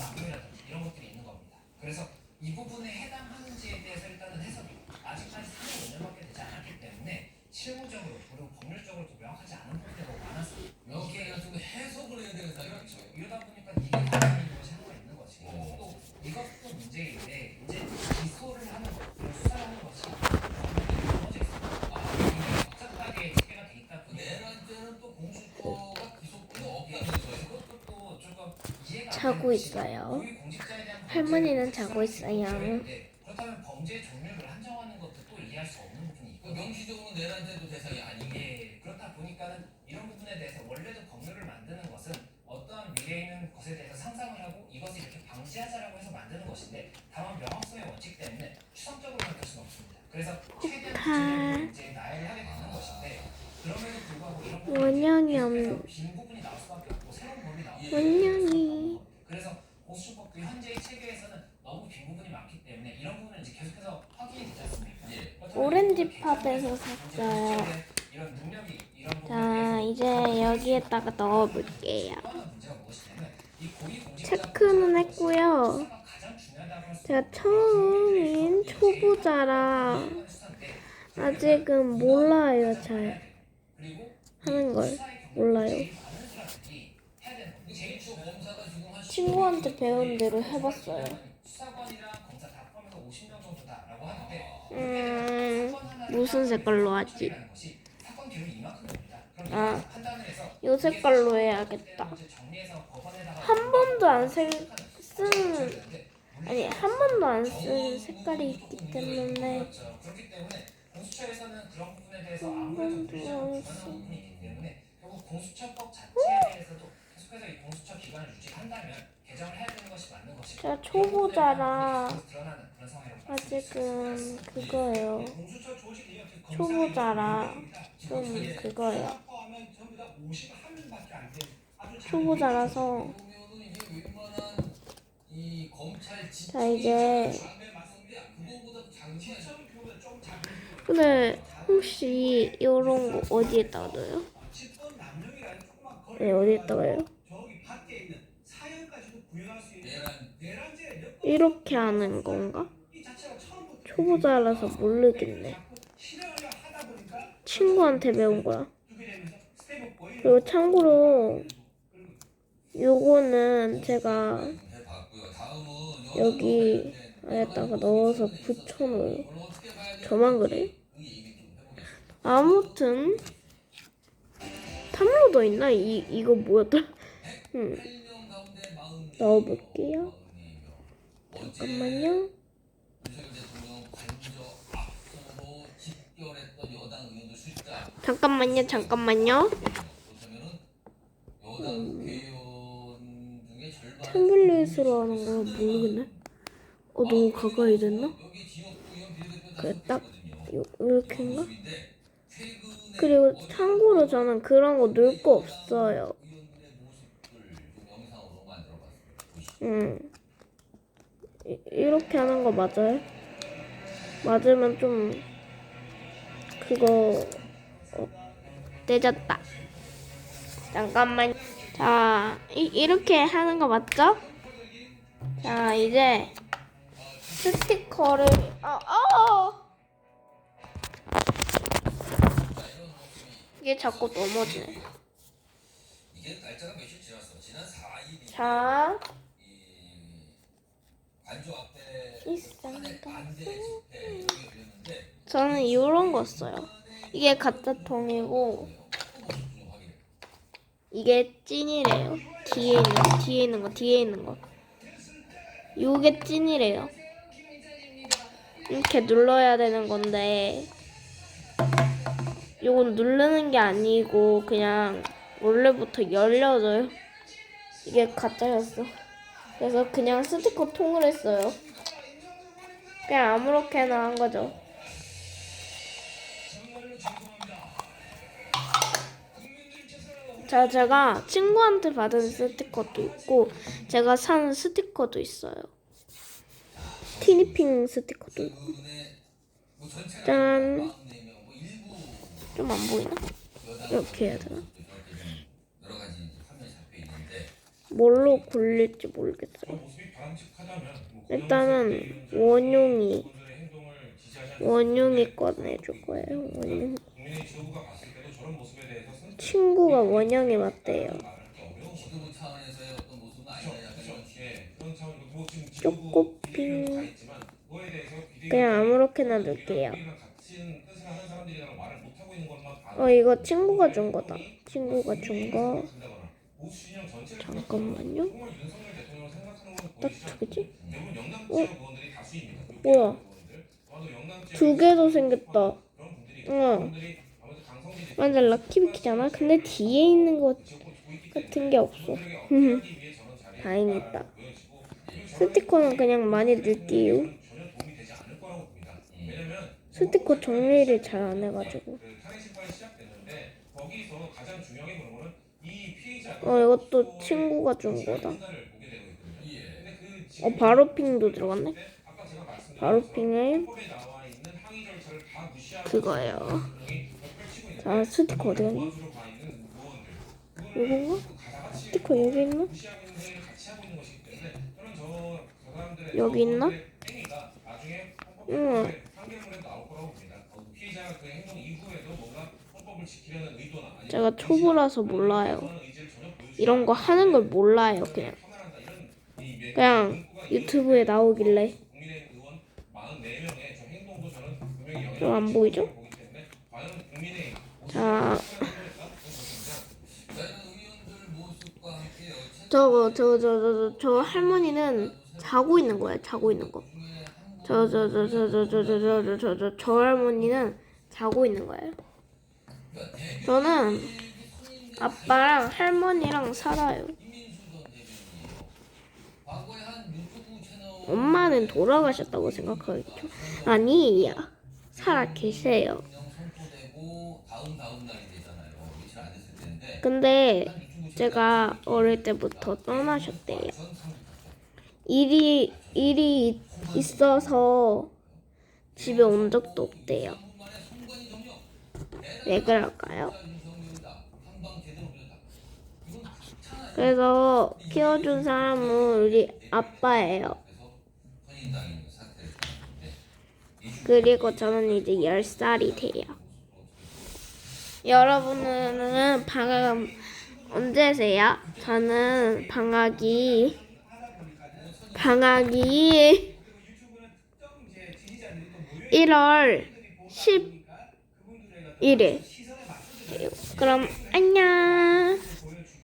남용이라든지 이런 것들이 있는 겁니다. 그래서 이 부분에 해당하는지에 대해서 일단은 해석이 아직까지 3년 5년밖에 되지 않았기 때문에 실무적으로 그리고 법률적으로도 명확하지 않은 부분들이 많았습니다. 명확히 가지고 해석을 해야 되는 사람이 그렇죠. 이러다 보니까 이게 가능한 것이 하나가 있는 것이고 어. 또 이것도 문제인데 이제 기소를 하는 것, 그리고 수사를 하는 것이 자고 있어요. 할머니는 자고 있어요. 문제인데 그렇다면 범죄의 종류를 한정하는 것도 또 이해할 수 없는 부분이 그 있거든요. 명시적으로 내란죄도 대상이 아니고 예, 그렇다 보니까는 이런 부분에 대해서 원래도 법률을 만드는 것은 어떠한 미래에 있는 것에 대해서 상상을 하고 이것을 이렇게 방지하자라고 해서 만드는 것인데 다만 명확성의 원칙 때문에 추상적으로 만들 수는 없습니다. 그래서 최대한 기준을 이제 나열을 하게 되는 것인데 그럼에도 불구하고 이런 원형이 없- 부분이 나올 수밖에 없고 새로운 법이 나오고 예. 원형이 그래서 공수처법도 현재의 체계에서는 너무 빈 부분이 많기 때문에 이런 부분은 이제 계속해서 확인이 되지 않습니까? 예. 그렇다면 오렌지 팝에서 샀어요. 자, 이제 여기에다가 넣어볼게요. 체크는 했고요. 제가 처음인 초보자라 아직은 몰라요, 잘. 하는 걸 몰라요. 친구한테 배운 대로 해봤어요. 수사관이랑 검사 다 포함해서 50명 정도다라고 하는데 음, 무슨 색깔로 하지? 아, 요 색깔로 해야겠다. 한 번도 안 쓸, 쓴, 아니, 한 번도 안 쓴 색깔이 있기 때문에. 아무래도 번도 안 결국 공수처법 제가 초보자라 아직은 그거예요. 초보자라. 좀 그거예요. 포함하면 전부 다 51명밖에 안 돼. 아주 잘 초보자라서 자 이제 근데 혹시 이런 거 어디에다 거리 네 내란죄 몇 이렇게 하는 건가? 초보자라서 모르겠네. 친구한테 배운 거야. 그리고 참고로 요거는 제가 여기 안에다가 넣어서 붙여놓어요. 저만 그래요? 아무튼 탐로도 있나? 이 이거 뭐였더라? 음 넣어볼게요. 잠깐만요. 잠깐만요. 잠깐만요. 템플릿으로 하는 거 모르겠네. 어 너무 가까이 됐나? 그래 딱 요, 이렇게인가? 그리고 참고로 저는 그런 거 넣을 거 없어요. 음. 이, 이렇게 하는 거 맞아요? 맞으면 좀 그거 어, 떼졌다. 잠깐만. 자, 이, 이렇게 하는 거 맞죠? 자, 이제 스티커를 아, 아! 이게 자꾸 넘어지네. 이게 날짜가 며칠 지났어. 지난 4일이 자, 저는 이런 거 써요. 이게 가짜 통이고 이게 찐이래요. 뒤에 있는 거, 뒤에 있는 거, 뒤에 있는 거. 요게 찐이래요. 이렇게 눌러야 되는 건데 요건 누르는 게 아니고 그냥 원래부터 열려져요. 이게 가짜였어. 그래서 그냥 스티커 통을 했어요. 그냥 아무렇게나 한 거죠. 자, 제가 친구한테 받은 스티커도 있고, 제가 산 스티커도 있어요. 티니핑 스티커도 있고. 짠. 44명 뭐 일부 좀안 보이나? 이렇게 해야 되나? 뭘로 굴릴지 모르겠어요. 일단은 원용이 원용이 꺼내줄 거예요. 원용. 친구가 원형에 맞대요. 초코핑 그냥 아무렇게나 넣을게요. 어 이거 친구가 준 거다. 친구가 준 거. 잠깐만요. 딱 두지? 어? 뭐야? 두 개도 생겼다. 응. 완전 럭키비키잖아. 근데 뒤에 있는 것 같은 게 없어. 다행이다. 스티커는 그냥 많이 늘게요. 스티커 정리를 잘 안 해가지고. 어 이것도 친구가 준 거다. 어 바로핑도 들어갔네? 바로핑을 그거예요. 아 스티커 어디 갔니? 요건가? 스티커 여기 있나? 여기 있나? 응. 제가 초보라서 몰라요. 이런 거 하는 걸 몰라요, 그냥. 그냥 유튜브에 나오길래. 좀 안 보이죠? 저거 저거 저저 저, 저 할머니는 자고 있는 거예요. 자고 있는 거. 저저 저 저 저 저 저 저 저 할머니는 자고 있는 거예요. 저는 아빠랑 할머니랑 살아요. 엄마는 돌아가셨다고 생각하겠죠? 아니야. 살아 계세요. 근데 제가 어릴 때부터 떠나셨대요. 일이 일이 있어서 집에 온 적도 없대요. 왜 그럴까요? 그래서 키워준 사람은 우리 아빠예요. 그리고 저는 이제 10살이 돼요. 여러분은 방학 언제세요? 저는 방학이 방학이 1월 11일. 그럼 안녕.